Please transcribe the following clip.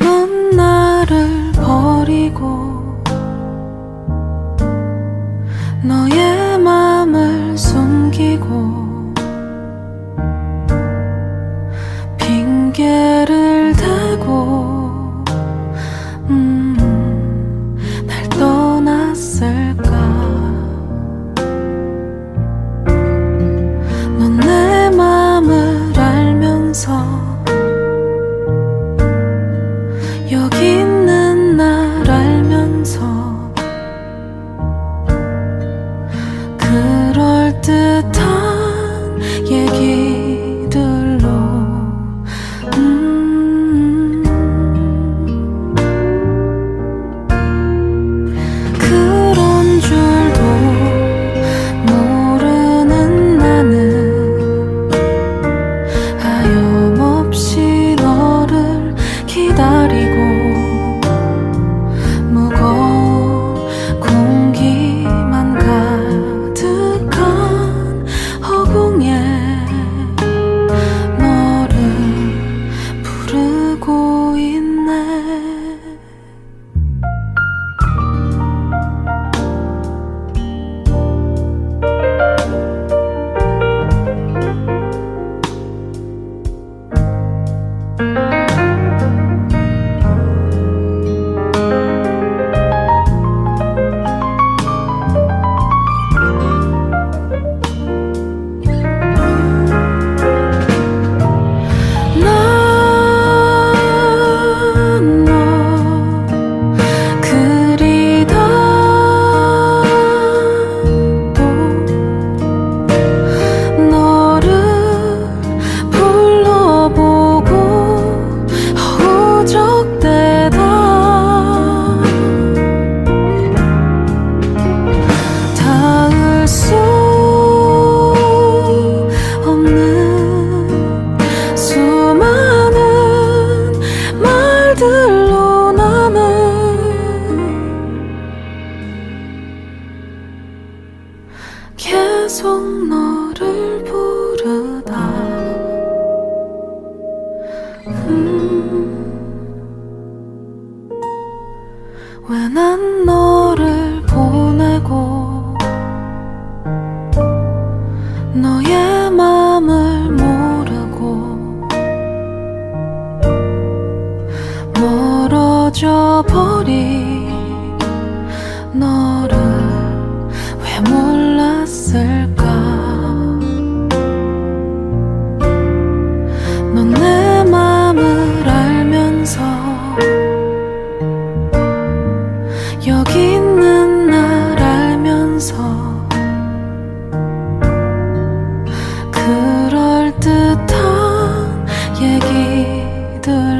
넌 나를 버리고 너의 맘을 숨기고 핑계를 계속 너를 부르다. 음, 왜난 너를 보내고 너의 맘을 모르고 멀어져 버린 너 쓸까？넌 내맘을알 면서 여기 있는 날알 면서 그럴 듯한 얘기들